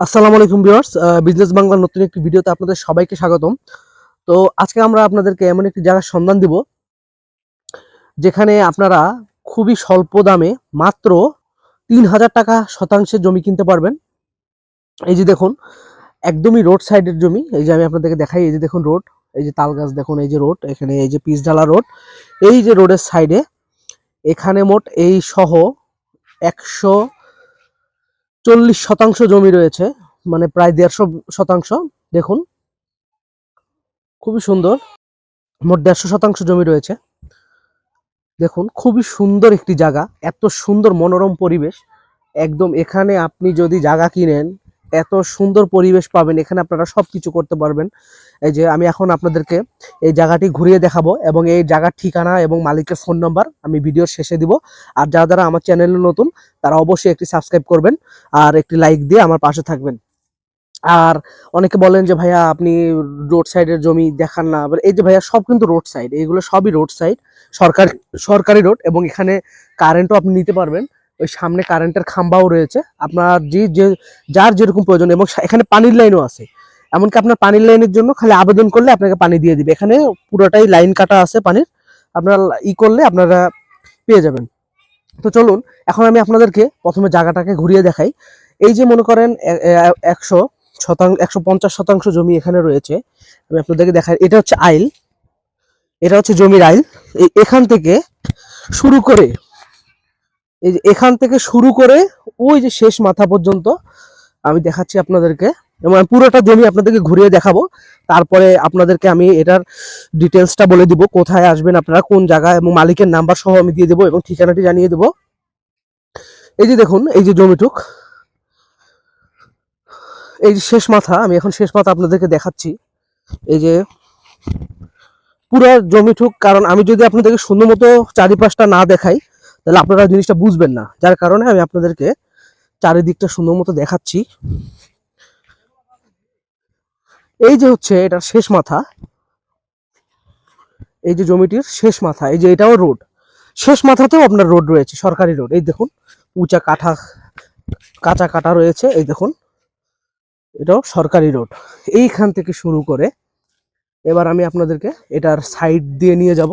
আসসালামু আলাইকুম viewers business বাংলার নতুন একটি ভিডিওতে আপনাদের সবাইকে স্বাগতম। তো আজকে আমরা আপনাদেরকে এমন একটি জায়গার সন্ধান দিব, যেখানে আপনারা খুবই স্বল্প দামে মাত্র তিন হাজার টাকা শতাংশে জমি কিনতে পারবেন। এই যে দেখুন, একদমই রোড সাইডের জমি। এই যে আমি আপনাদেরকে দেখাই, এই যে দেখুন রোড, এই যে তাল গাছ দেখুন, এই যে রোড, এখানে এই যে পিচঢালা রোড। এই যে রোডের সাইডে, এখানে মোট এই সহ একশো চল্লিশ শতাংশ জমি রয়েছে মানে প্রায় দেড়শো শতাংশ, দেখুন। খুবই সুন্দর, মোট দেড়শো শতাংশ জমি রয়েছে। দেখুন, খুবই সুন্দর একটি জায়গা, এত সুন্দর মনোরম পরিবেশ। একদম এখানে আপনি যদি জায়গা কিনেন এত সুন্দর পরিবেশ পাবেন, এখানে আপনারা সব কিছু করতে পারবেন। এই যে আমি এখন আপনাদেরকে এই জায়গাটি ঘুরিয়ে দেখাবো এবং এই জায়গার ঠিকানা এবং মালিকের ফোন নাম্বার আমি ভিডিওর শেষে দিব। আর যারা যারা আমার চ্যানেলে নতুন, তারা অবশ্যই একটি সাবস্ক্রাইব করবেন আর একটি লাইক দিয়ে আমার পাশে থাকবেন। আর অনেকে বলেন যে, ভাইয়া, আপনি রোড সাইডের জমি দেখান না। এই যে ভাইয়া, সব কিন্তু রোড সাইড এগুলো সবই রোড সাইড সরকারি সরকারি রোড এবং এখানে কারেন্টও আপনি নিতে পারবেন। ওই সামনে কারেন্টের খাম্বাও রয়েছে। আপনার যে যে, যার যেরকম প্রয়োজন এবং এখানে পানির লাইনও আছে। এমনকি আপনার পানির লাইনের জন্য খালি আবেদন করলে আপনাকে পানি দিয়ে দিবে। এখানে পুরোটাই লাইন কাটা আছে পানির। আপনারা ই করলে আপনারা পেয়ে যাবেন। তো চলুন, এখন আমি আপনাদেরকে প্রথমে জায়গাটাকে ঘুরিয়ে দেখাই। এই যে মনে করেন একশো শতাংশ একশো পঞ্চাশ শতাংশ জমি এখানে রয়েছে। আমি আপনাদেরকে দেখাই, এটা হচ্ছে আইল। এটা হচ্ছে জমির আইল। এখান থেকে শুরু করে এই যে এখান থেকে শুরু করে ওই যে শেষ মাথা পর্যন্ত আমি দেখাচ্ছি আপনাদেরকে। এবং পুরোটা জমি আপনাদেরকে ঘুরিয়ে দেখাবো। তারপরে আপনাদেরকে আমি এটার ডিটেলসটা বলে দিব, কোথায় আসবেন আপনারা, কোন জায়গায় এবং মালিকের নাম্বার সহ আমি দিয়ে দেবো এবং ঠিকানাটি জানিয়ে দেবো। এই যে দেখুন, এই যে জমিটুক। এই যে শেষ মাথা, আমি এখন শেষ মাথা আপনাদেরকে দেখাচ্ছি। এই যে পুরো জমিটুক, কারণ আমি যদি আপনাদেরকে সুন্দর মতো চারিপাশটা না দেখাই তাহলে আপনারা জিনিসটা বুঝবেন না। যার কারণে আমি আপনাদেরকে চারিদিকটা সুন্দর মতো দেখাচ্ছি। এই যে হচ্ছে এটার শেষ মাথা। এই যে জমিটির শেষ মাথা, এই যে এটাও রোড। শেষ মাথাতেও আপনার রোড রয়েছে, সরকারি রোড। এই দেখুন, উঁচা কাঠা, কাঁচা কাটা রয়েছে, এই দেখুন। এটাও সরকারি রোড। এইখান থেকে শুরু করে এবার আমি আপনাদেরকে এটার সাইড দিয়ে নিয়ে যাব।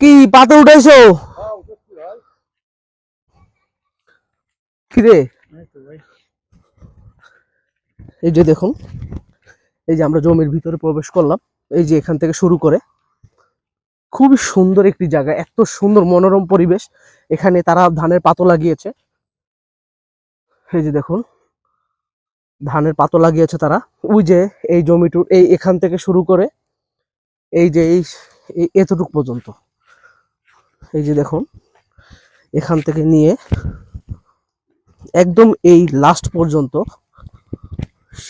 কি পাতে উঠাইছো? কিরে? এই যে দেখুন, এই যে আমরা জমির ভিতরে প্রবেশ করলাম, এই যে এখান থেকে শুরু করে। খুবই সুন্দর একটি জায়গা, এত সুন্দর মনোরম পরিবেশ। এখানে তারা ধানের পাতো লাগিয়েছে। এই যে দেখুন, ধানের পাতো লাগিয়েছে তারা। ওই যে এই জমিটুর, এই এখান থেকে শুরু করে, এই যে এই এতটুক পর্যন্ত। এই যে দেখুন, এখান থেকে নিয়ে একদম এই লাস্ট পর্যন্ত,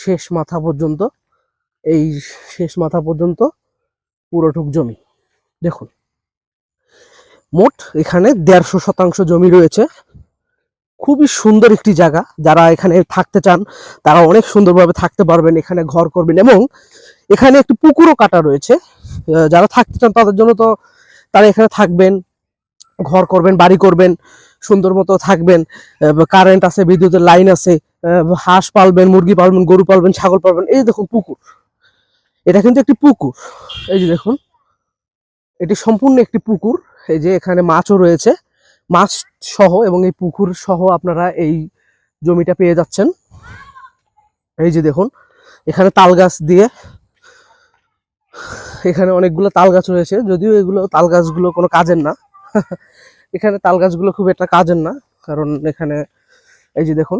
শেষ মাথা পর্যন্ত, এই শেষ মাথা পর্যন্ত পুরোটুক জমি। দেখুন, মোট এখানে দেড়শো শতাংশ জমি রয়েছে। খুবই সুন্দর একটি জায়গা। যারা এখানে থাকতে চান, তারা অনেক সুন্দরভাবে থাকতে পারবেন, এখানে ঘর করবেন এবং এখানে একটি পুকুরও কাটা রয়েছে। যারা থাকতে চান, তাদের জন্য তো তারা এখানে থাকবেন। ঘর করবেন, বাড়ি করবেন, সুন্দর মতো থাকবেন কারেন্ট আছে, বিদ্যুতের লাইন আছে হাঁস পালবেন, মুরগি পালবেন, গরু পালবেন, ছাগল পালবেন, এই দেখুন পুকুর। এটা কিন্তু একটি পুকুর। এই যে দেখুন, এটি সম্পূর্ণ একটি পুকুর। এই যে এখানে মাছও রয়েছে। মাছ সহ এবং এই পুকুর সহ আপনারা এই জমিটা পেয়ে যাচ্ছেন। এই যে দেখুন, এখানে তাল গাছ দিয়ে এখানে অনেকগুলো তাল গাছ রয়েছে। যদিও এগুলো তাল গাছগুলো কোনো কাজের না। এখানে তাল গাছগুলো খুব একটা কাজের না, কারণ এখানে এই যে দেখুন,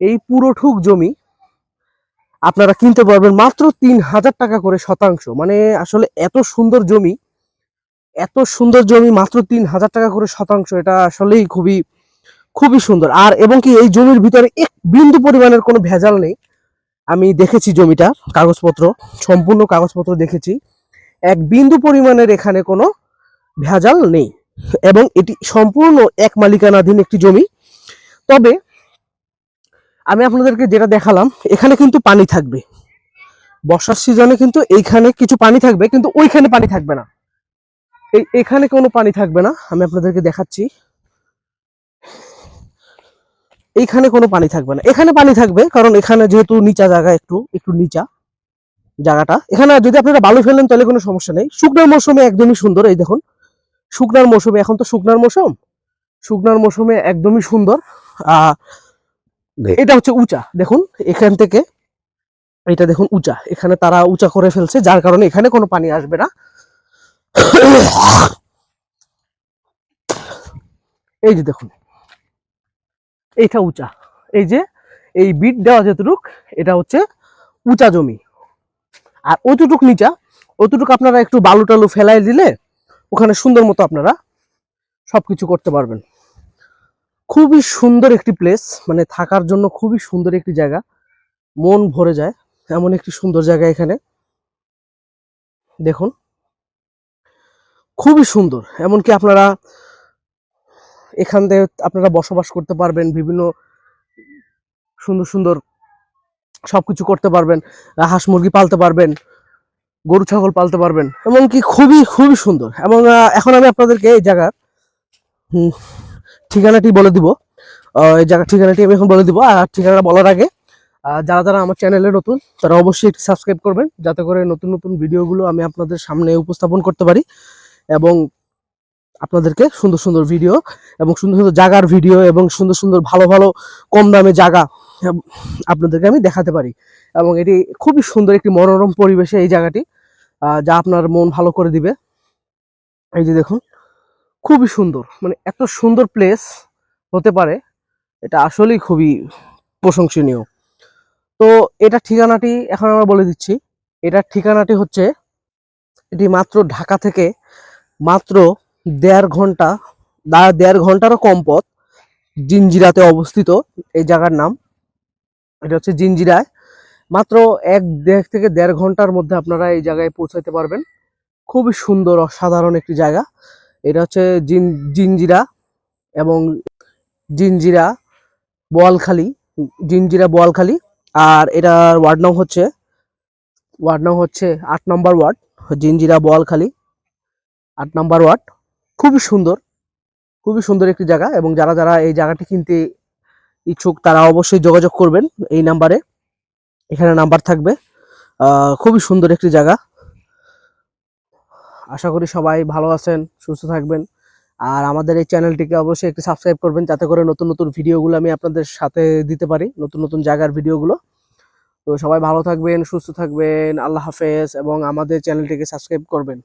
এই পুরোটুক জমি আপনারা কিনতে পারবেন মাত্র তিন হাজার টাকা করে শতাংশ। মানে আসলে এত সুন্দর জমি, এত সুন্দর জমি মাত্র তিন হাজার টাকা করে শতাংশ, এটা আসলেই খুবই খুবই সুন্দর। আর এবং কি এই জমির ভিতরে এক বিন্দু পরিমাণের কোনো ভেজাল নেই। আমি দেখেছি জমিটা, কাগজপত্র, সম্পূর্ণ কাগজপত্র দেখেছি। এক বিন্দু পরিমাণের এখানে কোনো ভেজাল নেই। এবং এটি সম্পূর্ণ এক মালিকানাধীন একটি জমি। তবে আমি আপনাদেরকে যেটা দেখালাম, এখানে কিন্তু পানি থাকবে। বর্ষার সিজনে কিন্তু এইখানে কিছু পানি থাকবে, কিন্তু ওইখানে পানি থাকবে না। এই এখানে কোনো পানি থাকবে না, আমি আপনাদেরকে দেখাচ্ছি। এইখানে কোনো পানি থাকবে না। এখানে পানি থাকবে, কারণ এখানে যেহেতু নিচা জায়গা একটু একটু নিচা জায়গাটা। এখানে যদি আপনারা বালু ফেলেন, তাহলে কোনো সমস্যা নেই। শুকনার মৌসুমে একদমই সুন্দর, এই দেখুন। শুকনার মৌসুমে এখন তো শুকনার মৌসুম। শুকনার মৌসুমে একদমই সুন্দর। আহ এটা হচ্ছে উঁচা দেখুন এখান থেকে এটা দেখুন উঁচা। এখানে তারা উঁচা করে ফেলছে যার কারণে এখানে কোনো পানি আসবে না। এই যে দেখুন এইটা উঁচা। এই যে এই বিট দেওয়া যেটুক এটা হচ্ছে উঁচা জমি। আর অতটুক নিচা অতটুক আপনারা একটু বালু টালু ফেলাই দিলে ওখানে সুন্দর মতো আপনারা সব কিছু করতে পারবেন। খুবই সুন্দর একটি প্লেস মানে থাকার জন্য খুবই সুন্দর একটি জায়গা। মন ভরে যায় এমন একটি সুন্দর জায়গা এখানে। দেখুন। খুবই সুন্দর, এমনকি আপনারা এখান থেকে আপনারা বসবাস করতে পারবেন, বিভিন্ন সুন্দর সুন্দর সব কিছু করতে পারবেন, হাঁস মুরগি পালতে পারবেন। গরু, ছাগল পালতে পারবেন। এমনকি খুবই খুবই সুন্দর। এবং এখন আমি আপনাদেরকে এই জায়গার ঠিকানাটি বলে দিব। এই জায়গার ঠিকানাটি আমি এখন বলে দিব। আর ঠিকানাটা বলার আগে যারা যারা আমার চ্যানেলে নতুন, তারা অবশ্যই একটি সাবস্ক্রাইব করবেন, যাতে করে নতুন নতুন ভিডিওগুলো আমি আপনাদের সামনে উপস্থাপন করতে পারি। এবং আপনাদেরকে সুন্দর সুন্দর ভিডিও এবং সুন্দর সুন্দর জায়গার ভিডিও এবং সুন্দর সুন্দর ভালো ভালো কম দামে জায়গা আপনাদেরকে আমি দেখাতে পারি। এবং এটি খুবই সুন্দর একটি মনোরম পরিবেশে এই জায়গাটি। যা আপনার মন ভালো করে দিবে। এই যে দেখুন, খুবই সুন্দর মানে এত সুন্দর প্লেস হতে পারে, এটা আসলেই খুবই প্রশংসনীয়। তো এটা ঠিকানাটি এখন আমরা বলে দিচ্ছি এটার ঠিকানাটি হচ্ছে, এটি মাত্র ঢাকা থেকে মাত্র দেড় ঘণ্টা দেড় ঘন্টারও কম পথ জিঞ্জিরাতে অবস্থিত, এই জায়গার নাম। এটা হচ্ছে জিঞ্জিরায় মাত্র এক দেড় থেকে দেড় ঘণ্টার মধ্যে আপনারা এই জায়গায় পৌঁছাতে পারবেন। খুবই সুন্দর, অসাধারণ একটি জায়গা। এটা হচ্ছে জিন জিনজিরা এবং জিঞ্জিরা বোয়ালখালী জিঞ্জিরা বোয়ালখালী। আর এটার ওয়ার্ড নাম হচ্ছে, ওয়ার্ড নাম হচ্ছে আট নম্বর ওয়ার্ড জিঞ্জিরা বোয়ালখালী, আট নম্বর ওয়ার্ড। খুবই সুন্দর খুবই সুন্দর একটি জায়গা এবং যারা যারা এই জায়গাটি কিনতে ইচ্ছুক তারা অবশ্যই যোগাযোগ করবেন এই নাম্বারে। এখানে নাম্বার থাকবে। খুবই সুন্দর একটি জায়গা। আশা করি সবাই ভালো আছেন, সুস্থ থাকবেন। আর আমাদের এই চ্যানেলটিকে অবশ্যই একটু সাবস্ক্রাইব করবেন, যাতে করে নতুন নতুন ভিডিওগুলো আমি আপনাদের সাথে দিতে পারি, নতুন নতুন জায়গার ভিডিওগুলো। তো সবাই ভালো থাকবেন, সুস্থ থাকবেন, আল্লাহ হাফেজ, এবং আমাদের চ্যানেলটিকে সাবস্ক্রাইব করবেন।